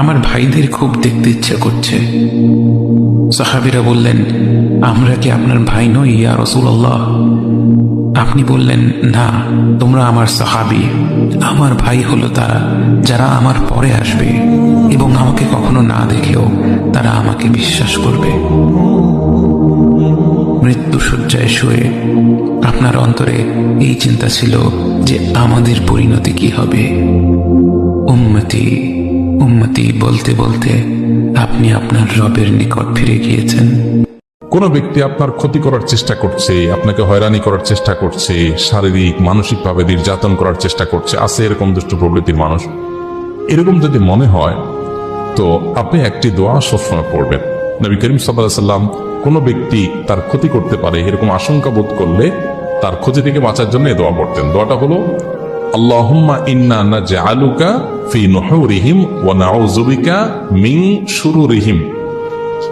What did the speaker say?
আমার ভাইদের খুব দেখতে ইচ্ছে করছে। সাহাবিরা বললেন, আমরা কি আপনার ভাই নই, ইয়া রসুল্লাহ আপনি বললেন, না, তোমরা আমার সাহাবি। আমার ভাই হলো তারা, যারা আমার পরে আসবে এবং আমাকে কখনো না দেখলেও তারা আমাকে বিশ্বাস করবে। মৃত্যু শয্যায় শুয়ে আপনার অন্তরে এই চিন্তা ছিল যে আমাদের পরিণতি কি হবে? উম্মতি উম্মতি বলতে বলতে আপনি আপনার রবের নিকট ফিরে গিয়েছেন। কোনো ব্যক্তি আপনার ক্ষতি করার চেষ্টা করছে, আপনাকে হয়রানি করার চেষ্টা করছে, শারীরিক, মানসিকভাবে নির্যাতন করার চেষ্টা করছে, আছে এরকম দুষ্ট প্রবৃত্তির মানুষ। এরকম যদি মনে হয়, তো আপনি একটি দোয়া সবসময় পড়বেন। নবী করিম সাল্লাম কোনো ব্যক্তি তার ক্ষতি করতে পারে, এরকম আশঙ্কা বোধ করলে তার ক্ষতি থেকে বাঁচার জন্য এ দোয়া পড়তেন। দোয়াটা হলো আল্লাহুম্মা ইন্না নাজআলুকা ফি নুহুরিহিম ওয়া নাউযুবিকা মিন শুরুরিহিম।